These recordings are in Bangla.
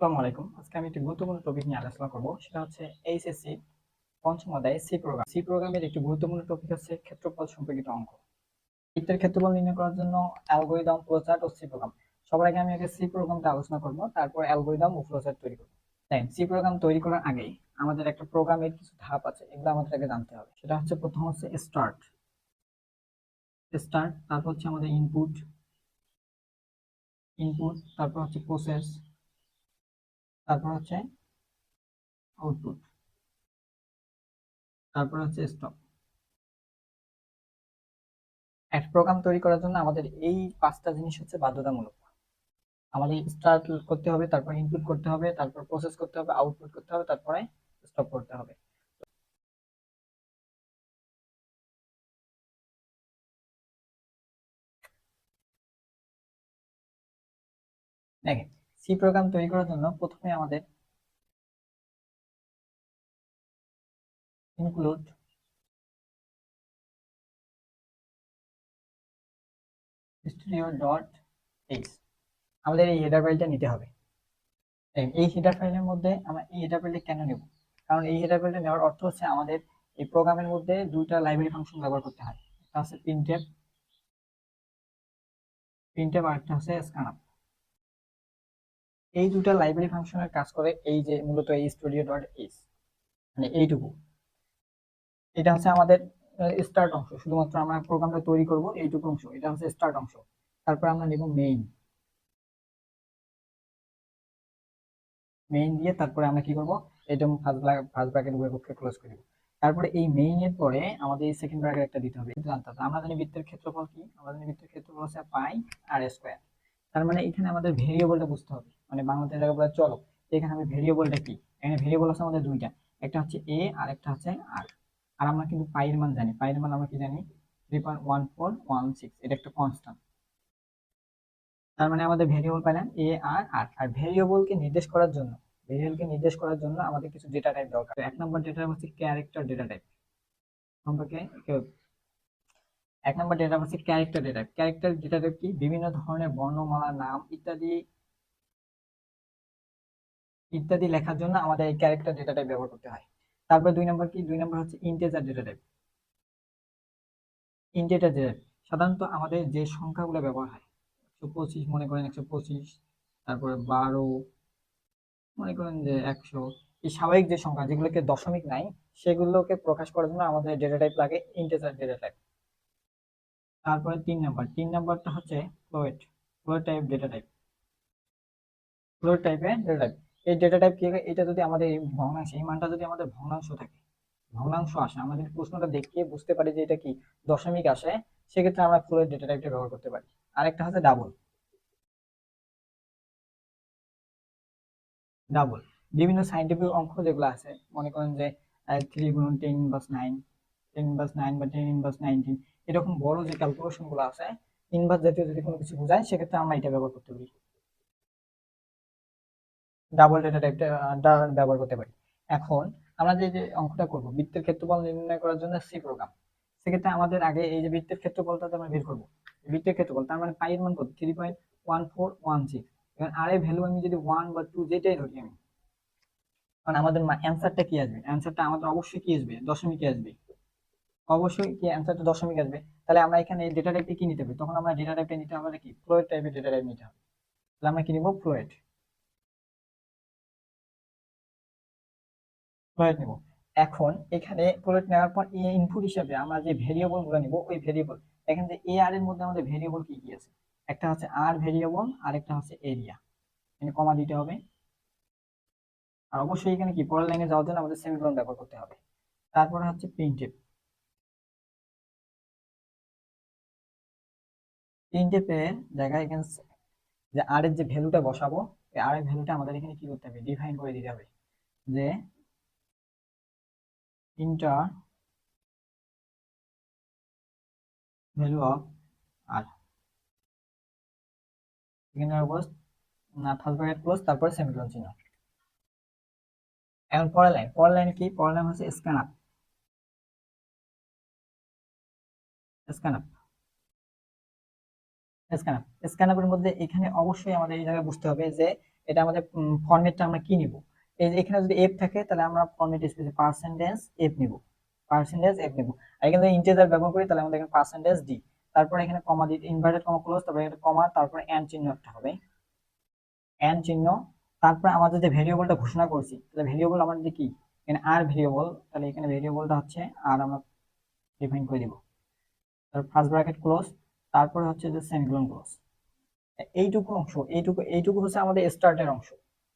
আসসালামু আলাইকুম। আজকে আমি একটি গুরুত্বপূর্ণ টপিক নিয়ে আলোচনা করব। সেটা হচ্ছে এইচএসসি পঞ্চম অধ্যায় সি প্রোগ্রাম সি প্রোগ্রামের একটি গুরুত্বপূর্ণ টপিক হচ্ছে ক্ষেত্রফল সম্পর্কিত অঙ্ক। বৃত্তের ক্ষেত্রফল নির্ণয় করার জন্য অ্যালগোরিদম ফ্লোচার্ট ও সি প্রোগ্রাম সবার আগে আমি আগে সি প্রোগ্রামটা আলোচনা করব, তারপর অ্যালগোরিদম ও ফ্লোচার্ট তৈরি করব। সি প্রোগ্রাম তৈরি করার আগে আমাদের একটা প্রোগ্রামের কিছু ধাপ আছে, এগুলো আমাদের আগে জানতে হবে। সেটা হচ্ছে প্রথম হচ্ছে স্টার্ট স্টার্ট তারপর হচ্ছে আমাদের ইনপুট ইনপুট তারপর হচ্ছে প্রসেস তারপর হচ্ছে আউটপুট তারপর হচ্ছে স্টপ একটা প্রোগ্রাম তৈরি করার জন্য আমাদের এই পাঁচটা জিনিস হচ্ছে বাধ্যতামূলক। আমাদের স্টার্ট করতে হবে, তারপর ইনপুট করতে হবে, তারপর প্রসেস করতে হবে আউটপুট করতে হবে, তারপরে স্টপ করতে হবে। দেখেন সি প্রোগ্রাম তৈরি করার জন্য প্রথমে আমাদের include studio dot x আমাদের এই হেডার ফাইলটা নিতে হবে। এই- হেডার ফাইলের মধ্যে আমরা এই হেডার ফাইলটা কেন নেব? কারণ এই হেডার ফাইলটা নেওয়ার অর্থ হচ্ছে আমাদের এই প্রোগ্রামের মধ্যে দুইটা লাইব্রেরি ফাংশন ব্যবহার করতে হয়। একটা হচ্ছে প্রিন্টএফ প্রিন্টএফ আর একটা হচ্ছে স্ক্যানআপ এই দুটা লাইব্রেরি ফাংশনের কাজ করে এই যে মূলত এই স্টুডিও ডট এইচ মানে এইটুকু। এটা হচ্ছে আমাদের স্টার্ট অংশ। শুধুমাত্র আমরা প্রোগ্রামটা তৈরি করব, এইটুকু অংশ। এটা হচ্ছে স্টার্ট অংশ। তারপর আমরা নেব মেইন মেইন দিয়ে তারপরে আমরা কি করব, এটা ফার্স্ট ফার্স্ট ব্র্যাকেট উভয় ক্লোজ করে দিব। তারপরে এই মেইন এর পরে আমাদের এই সেকেন্ড ব্র্যাকেট একটা দিতে হবে। জানতে হবে, আমরা জানি বৃত্তের ক্ষেত্রফল কি? আমরা জানি বৃত্তের ক্ষেত্রফল হচ্ছে পাই আর স্কয়ার তার মানে এখানে আমাদের ভেরিয়েবলটা বুঝতে হবে। মানে বাংলাতে জায়গা বলে চলো, এখানে আমি ভেরিয়েবলটা কি? এখানে ভেরিয়েবল আছে আমাদের দুইটা, একটা হচ্ছে এ আর একটা হচ্ছে আর আর আমরা কিন্তু পাইয়ের মান জানি পাইয়ের মান আমরা কি জানি? Three point one four one six এটা একটা কনস্ট্যান্ট তার মানে আমাদের ভেরিয়েবল পাইলাম এ আর আর আর ভেরিয়েবলকে নির্দেশ করার জন্য ভেরিয়েবলকে নির্দেশ করার জন্য আমাদের কিছু ডেটা টাইপ দরকার। এক নম্বর ডেটা হচ্ছে ক্যারেক্টার ডেটা টাইপ সম্পর্কে এক নম্বর ডেটা হচ্ছে character data character data type কি? বিভিন্ন ধরনের বর্ণমালা নাম ইত্যাদি ইত্যাদি লেখার জন্য আমাদের এই ক্যারেক্টার ডেটা টাইপ ব্যবহার করতে হয়। তারপর দুই নম্বর কি? দুই নম্বর হচ্ছে integer data type integer data type সাধারণত আমাদের যে সংখ্যাগুলো ব্যবহার হয়, একশো পঁচিশ, মনে করেন একশো পঁচিশ, তারপরে বারো, মনে করেন যে একশো, এই স্বাভাবিক যে সংখ্যা যেগুলোকে দশমিক নাই, সেগুলোকে প্রকাশ করার জন্য আমাদের ডেটা টাইপ লাগে ইন্টেজার ডেটা টাইপ তারপরে তিন নাম্বার। তিন নাম্বারটা হচ্ছে float float type data type float টাইপের ডেটা টাইপ এই ডেটা টাইপ এটা যদি আমাদের ভগ্নাংশ, এই মানটা যদি আমাদের ভগ্নাংশ থাকে, ভগ্নাংশ আসে আমাদের প্রশ্নটা দেখিয়ে বুঝতে পারি যে এটা কি দশমিক আসে, সেক্ষেত্রে আমরা ফ্লোয়েট ডেটা টাইপটা ব্যবহার করতে পারি। আরেকটা হচ্ছে ডাবল ডাবল বিভিন্ন সাইন্টিফিক অঙ্ক যেগুলো আছে, মনে করেন যে থ্রি গুণন ten inverse nine ten inverse nine বা টেন ইনভার্স নাইনটিন এরকম বড় যে ক্যালকুলেশনগুলো আছে ইনভার্স জাতীয় যদি কোনো কিছু বোঝায়, সেক্ষেত্রে আমরা এটা ব্যবহার করতে পারি। ডাবল ডেটা টাইপটা ব্যবহার করতে পারি। এখন আমরা যে যে অঙ্কটা করব, বৃত্তের ক্ষেত্রফল নির্ণয় করার জন্য সি প্রোগ্রাম সেক্ষেত্রে আমাদের আগে এই যে বৃত্তের ক্ষেত্রফলটা আমরা বের করব। বৃত্তের ক্ষেত্রফল, তার মানে পাই এর মান কত? Three point one four one six এবার আর এর ভ্যালু আমি যদি ওয়ান বা টু যেটাই ধরি আমি কারণ আমাদের অ্যান্সারটা কি আসবে? অ্যান্সারটা আমাদের অবশ্যই কি আসবে? দশমিকে আসবে। অবশ্যই কি অ্যান্সারটা দশমিক আসবে? তাহলে আমরা এখানে এই ডেটা টাইপে কি নিতে হবে তখন আমরা ডেটা টাইপটা নিতে হবে কি? ফ্লোয়েড টাইপের ডেটা টাইপ নিতে হবে। তাহলে আমরা কি নিব? ফ্লোয়েড ফ্লোয়েড নিব। এখন এখানে ফ্লোয়েড নেওয়ার পর ইনপুট হিসাবে আমরা যে ভেরিয়েবলগুলো নিব, ওই ভেরিয়েবল এখানে যে এ আর এর মধ্যে আমাদের ভেরিয়েবল কি কি আছে? একটা হচ্ছে আর ভেরিয়েবল আর একটা হচ্ছে এরিয়া এখানে কমা দিতে হবে। আর অবশ্যই এখানে কি? পরের লাইনে যাওয়ার জন্য আমাদের সেমিকোলন ব্যবহার করতে হবে। তারপরে হচ্ছে প্রিন্টেপ প্রিন্টেপের জায়গায় এখানে যে আর এর যে ভ্যালুটা বসাবো, এই আর এর ভ্যালুটা আমাদের এখানে কি করতে হবে? ডিফাইন করে দিতে হবে। যে ইন্টার ভ্যালু অফ আর এখানে ক্লোজ না ফার্স্ট ব্র্যাকেট ক্লোজ তারপরে সেমিকোলন চিহ্ন। এখন পরের লাইন পরের লাইন কি? পরের লাইন হচ্ছে scanf scanf scanf স্ক্যান আপের মধ্যে এখানে অবশ্যই আমাদের এই জায়গায় বুঝতে হবে যে এটা আমাদের ফরম্যাটটা আমরা কি নিব? এই এখানে যদি এফ থাকে, তাহলে আমরা ফরম্যাট স্পেসে পার্সেন্টেজ এফ নিব। পার্সেন্টেজ এফ নিব। আর এখানে যদি ইন্টিজার ব্যবহার করি, তাহলে আমাদের এখানে পার্সেন্টেজ ডি তারপর এখানে কমা দিতে ইনভার্টেড কমা ক্লোজ তারপর এখানে কমা তারপর এন চিহ্ন একটা হবে। এন চিহ্ন। তারপর আমাদের যে ভেরিয়েবলটা ঘোষণা করছি, তাহলে ভেরিয়েবল আমাদের কি? এখানে আর ভেরিয়েবল তাহলে এখানে ভেরিয়েবলটা হচ্ছে আর আমরা ডিফাইন করে দিব। তারপর ফার্স্ট ব্র্যাকেট ক্লোজ তারপরে হচ্ছে যে সেমিকোলন ক্লোজ এইটুকু অংশ, এইটুকু এইটুকু হচ্ছে আমাদের স্টার্টের অংশ।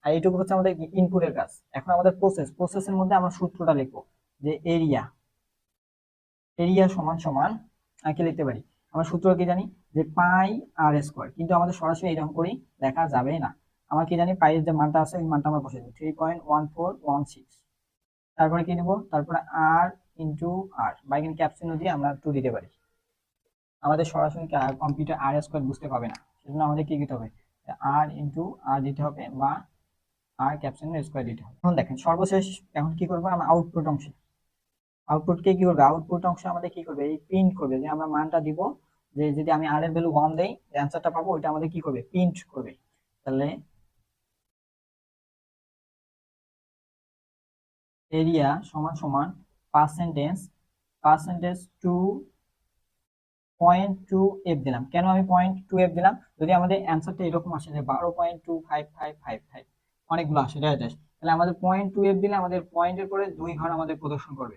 আর এইটুকু হচ্ছে আমাদের ইনপুটের কাজ। এখন আমাদের প্রসেস প্রসেসের মধ্যে আমরা সূত্রটা লিখব যে এরিয়া এরিয়া সমান সমান আর কি লিখতে পারি। আমরা সূত্র কি জানি? যে পাই আর স্কোয়ার কিন্তু আমাদের সরাসরি এরকম করেই দেখা যাবে না। আমরা কি জানি? পাইয়ের যে মানটা আছে, ওই মানটা আমরা বসে দেবো three point one four one six তারপরে কি নেব তারপরে আর ইন্টু আর বা এখানে ক্যাপসিনো দিয়ে আমরা টু দিতে পারি। আমাদের সরাসরি কম্পিউটার আর স্কোয়ার বুঝতে পাবে না। সেজন্য আমাদের কি দিতে হবে? আর ইন্টু আর দিতে হবে বা আর ক্যাপশন স্কোয়ার দিতে হবে। এখন দেখেন, সর্বশেষ এখন কি করব আমরা? আউটপুট অংশে। আউটপুটকে কি করবে? আউটপুট অংশে আমাদের কি করবে? এই প্রিন্ট করবে। যে আমরা মানটা দিব, যে যদি আমি আর এর ভ্যালু ওয়ান দেই, যে অ্যান্সারটা পাবো, ওইটা আমাদের কি করবে? প্রিন্ট করবে। তাহলে এরিয়া সমান সমান percentage percentage two point two F দিলাম। কেন আমি পয়েন্ট টু এফ দিলাম? যদি আমাদের অ্যান্সারটা এরকম আসে যে বারো point two five five five five অনেকগুলো আসে রাইট তাহলে আমাদের পয়েন্ট টু এফ দিলে আমাদের পয়েন্টের পরে দুই ঘর আমাদের প্রদর্শন করবে।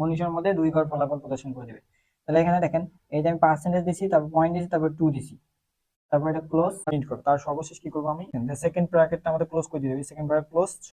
মনীষের মধ্যে দুই ঘর ফলাফল প্রদর্শন করে দেবে। তাহলে এখানে দেখেন, এই যে আমি পার্সেন্টেজ দিছি, তারপর পয়েন্ট দিছি, তারপর টু দিছি। তারপর এটা ক্লোজ প্রিন্ট করব। তার সর্বশেষ কি করব আমি? সেকেন্ড ব্র্যাকেটটা আমাদের ক্লোজ করে দিতে হবে। Second bracket close